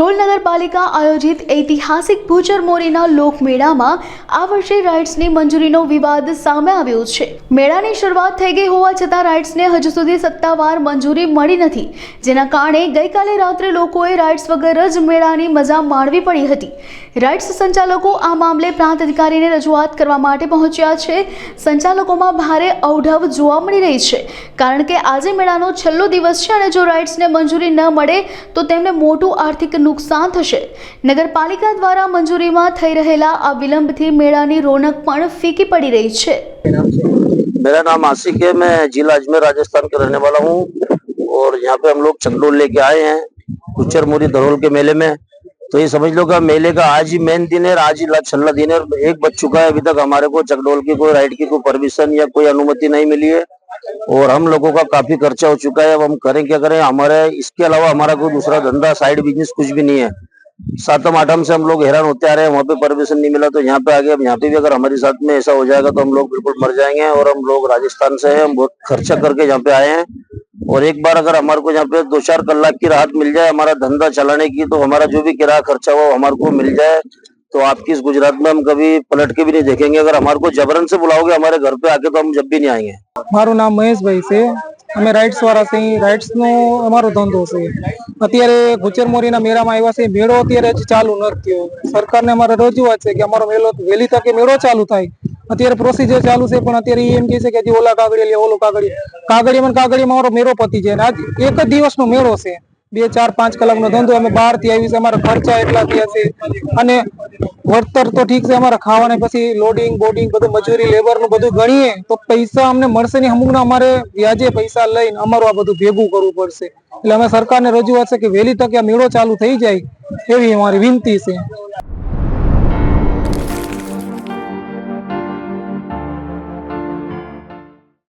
ધ્રોલ નગરપાલિકા આયોજિત ઐતિહાસિક ભૂચર મોરીના લોકમેળામાં આ વર્ષે રાઇડ્સની મંજૂરીનો વિવાદ સામે આવ્યો છે. મેળાની શરૂઆત થઈ ગઈ હોવા છતાં રાઇડ્સને હજુ સુધી સત્તાવાર મંજૂરી મળી નથી, જેના કારણે ગઈકાલે રાત્રે લોકોએ રાઇડ્સ વગર જ મેળાની મજા માણવી પડી હતી. રાઇડ્સ સંચાલકો આ મામલે પ્રાંત અધિકારીને રજૂઆત કરવા માટે પહોંચ્યા છે. સંચાલકોમાં ભારે અવઢવ જોવા મળી રહી છે, કારણ કે આજે મેળાનો છેલ્લો દિવસ છે અને જો રાઇડ્સને મંજૂરી ન મળે, તો તેમને મોટું આર્થિક નુકસાન થશે નગરપાલિકા દ્વારા મંજૂરીમાં થઈ રહેલા આ વિલંબથી મેળાની રોનક પણ ફીકી પડી રહી છે मेरा नाम आसिक है मैं जिला अजमेर राजस्थान का रहने वाला हूँ और यहाँ पे हम लोग चकडोल लेके आए हैं गुच्चर मोरी धरोल के मेले में तो ये समझ लो कि मेले का आज ही मेन दिन है और आज ही ला- छल्ला दिन है और एक बज चुका है अभी तक हमारे को चकडोल की कोई राइड की कोई परमिशन या कोई अनुमति नहीं मिली है और हम लोगों का काफ़ी खर्चा हो चुका है। अब हम करें, क्या करें? हमारे, इसके अलावा हमारा कोई दूसरा धंधा साइड बिज़नेस कुछ भी नहीं है। सातम, आठम से हम लोग हैरान होते आ रहे हैं। वहाँ पे परमिशन नहीं मिला तो यहाँ पे आगे, अब यहाँ पे भी अगर हमारे साथ में ऐसा हो जाएगा तो हम लोग बिल्कुल मर जाएँगे और हम लोग राजस्थान से हैं। हम बहुत खर्चा करके यहाँ पे आए हैं। और एक बार अगर हमारे को यहाँ पे दो चार कलाक की राहत मिल जाए, हमारा धंधा चलाने की तो हमारा जो भी किराया खर्चा हुआ हमारे को मिल जाए। तो आपकी इस गुजरात में हम कभी पलट के भी नहीं देखेंगे अगर हमारे को जबरन से बुलाओगे हमारे घर पे आके तो हम जब भी नहीं आएंगे મારું નામ મહેશભાઈ છે અમે રાઇડ્સ વાળા છીએ રાઇડ્સ નો અમારો ધંધો છે અત્યારે ગુચરમોરીના મેળામાં આવ્યા છે મેળો અત્યારે હજી ચાલુ નથી થયો સરકારને અમારે રજૂઆત છે કે અમારો મેળો વહેલી તકે મેળો ચાલુ થાય અત્યારે પ્રોસિજર ચાલુ છે પણ અત્યારે ઈ એમ કહે છે કે હજી ઓલા કાગળિયા લે ઓલો કાગળિયા કાગળિયામાં ને કાગળિયામાં અમારો મેળો પતી જાય અને આજ એક જ દિવસનો મેળો છે બે, ચાર, પાંચ કલાકનો ધંધો અમે બહારથી આવી છે, અમારા ખર્ચા એટલા થયા છે. અને વળતર તો ઠીક છે, અમારા ખાવાને પછી લોડિંગ બોડિંગ બધું, મજૂરી લેબરનું બધું ગણીએ, તો પૈસા અમને મળશે નહીં. અમુક અમારે વ્યાજે પૈસા લઈને અમારું આ બધું ભેગું કરવું પડશે. એટલે અમે સરકારને રજૂઆત છે કે વહેલી તકે મેળો ચાલુ થઈ જાય, એવી અમારી વિનંતી છે.